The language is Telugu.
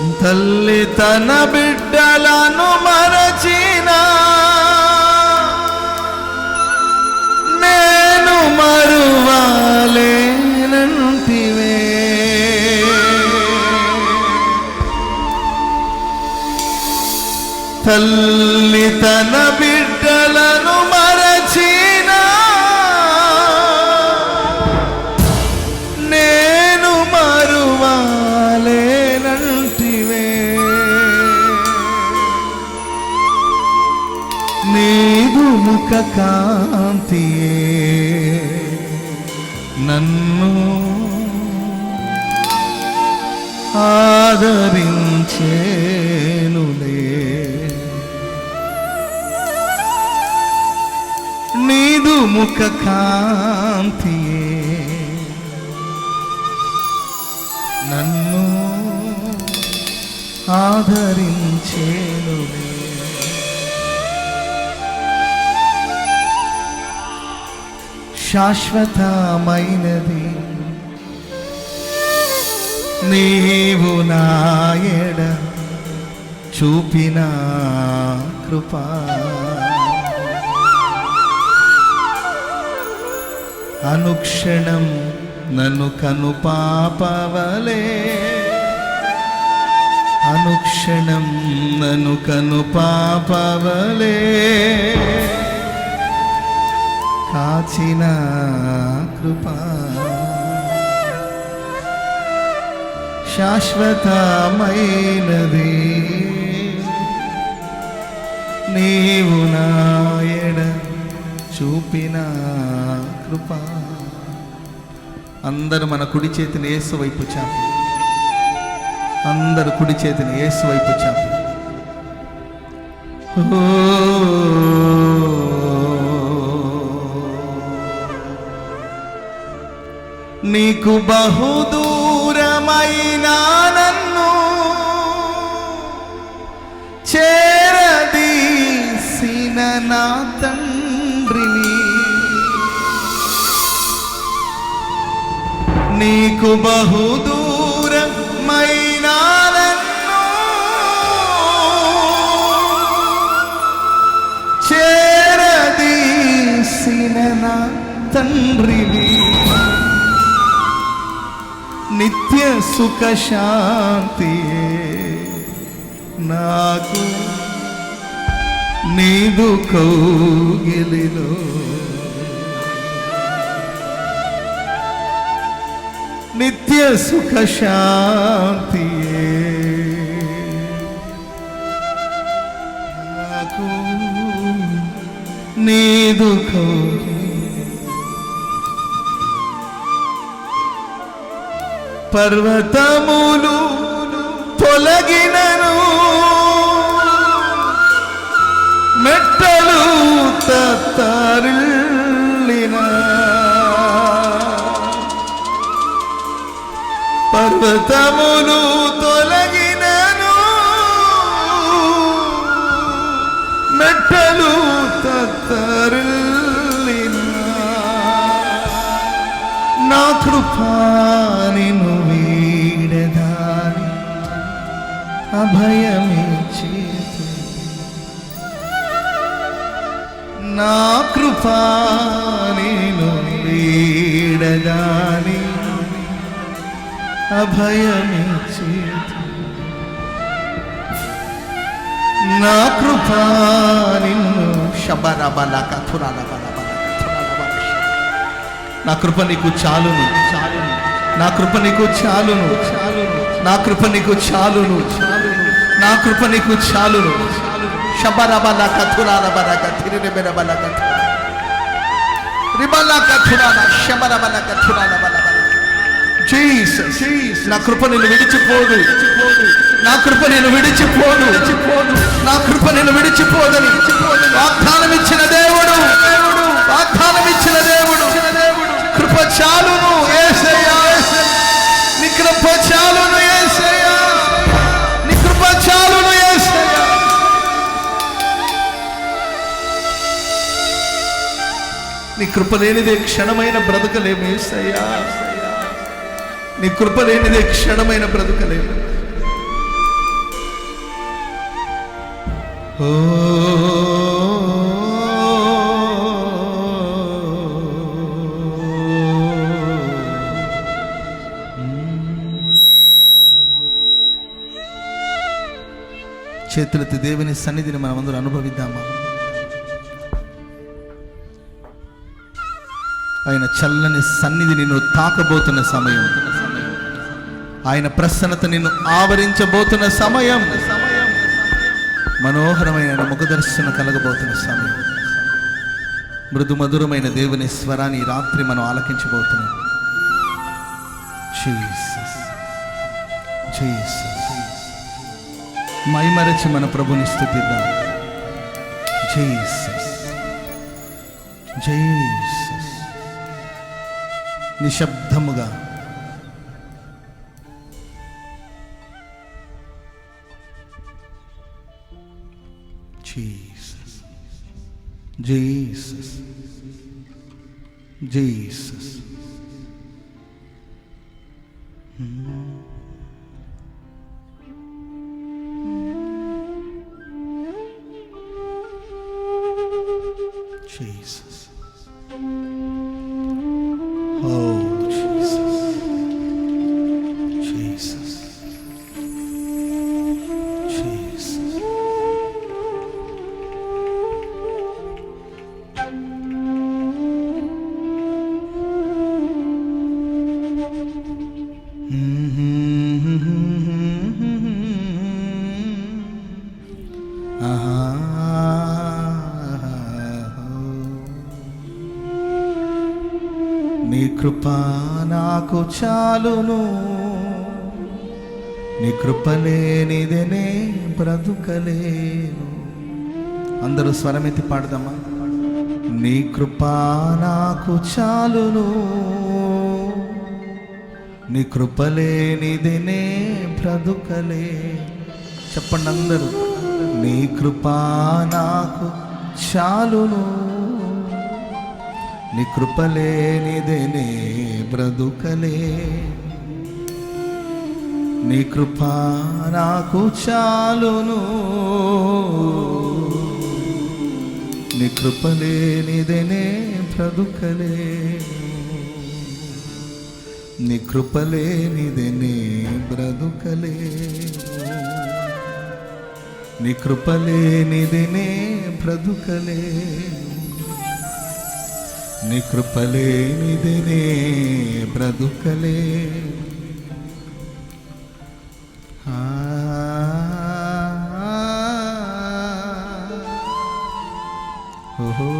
తల్లి తన బిడ్డలను మరచిన. నేను మరువాలేనంటివే. తల్లి తన బిడ్డ నీదు కాంతియే నన్ను ఆదరించేనులే నీదు ముఖ కాంతియే నన్ను ఆదరించేనులే శాశ్వతమైనది. నీవు నాయడ చూపిన కృప. అనుక్షణం నన్ను కను పాపవలే అనుక్షణం నన్ను కను పాపవలే కాచిన కృప. శాశ్వతమైనది. నీవు నాయడ చూపిన కృప. అందరు మన కుడి చేతిని ఏసు వైపు చాపు. అందరు కుడి చేతిని ఏసు వైపు చాపి. నీకు బహుదూరమైన నన్ను చేరదీసిన నా తండ్రిని నీకు బహుదూరమైన నన్ను చేరదీసిన నా తండ్రిని నిత్య సుఖ శాంతి నాకు నీదు కౌగిలిలో. నిత్య సుఖ శాంతి నాకు నీదు కౌగిలి పర్వతములు తొలగినను మెట్టలు తత్తరిల్లిన. పర్వతములు తొలగినను. మెట్టలు తత్తరిల్లిన. నా కృపానిను భయమిచ్చి నా కృపా నేను వీడగాని అభయమిచ్చి నా కృపానిను శబరబల బల నా కృప నీకు చాలును చాలును నా కృప నీకు చాలును చాలును నా కృప నీకు చాలును చాలు నా కృప నీకు చాలును. శబరబల కథురారబల కథిరిబెరబల కథ రిబల కథురాల శబరబల కథురారబల జీసస్ నా కృప నేను విడిచిపోదు. నా కృప నేను విడిచిపోదు. నా కృప నేను విడిచిపోదని వాగ్దానం ఇచ్చిన దేవుడు. వాగ్దానం ఇచ్చిన దేవుడు. కృప లేనిదే క్షణమైన బ్రతకలేమేసయ్యా నీ కృప లేనిదే క్షణమైన బ్రతకలేము. చేతులతో దేవుని సన్నిధిని మనమందరూ అనుభవిద్దామా? ఆయన చల్లని సన్నిధి నిన్ను తాకబోతున్న సమయం. ఆయన ప్రసన్నత నిన్ను ఆవరించబోతున్న సమయం. మనోహరమైన ముఖదర్శన కలగబోతున్న సమయం. మృదు మధురమైన దేవుని స్వరాన్ని ఈ రాత్రి మనం ఆలకించబోతున్నాం. మైమరచి మన ప్రభుని స్థుతిద్దాం. Jesus Jesus నిశ్శబ్దముగా. Jesus Jesus Jesus Jesus. Hmm. నాకు చాలును. నీ కృపలేనిదనే బ్రతుకలేను. అందరూ స్వరమెత్తి పాడదామా? నీ కృప నాకు చాలును. నీ కృపలేనిదినే బ్రతుకలే చెప్పండి అందరూ. నీ కృప నాకు చాలును. నీ కృపలేనిదేనే బ్రతుకలే. నీ కృప నాకు చాలును. నీ కృపలేనిదేనే బ్రతుకలే. నీ కృపలేనిదేనే బ్రతుకలే. నీ కృపలేనిదేనే బ్రతుకలే. నీ కృపలేనిదినే బ్రతుకలే. ఓహో,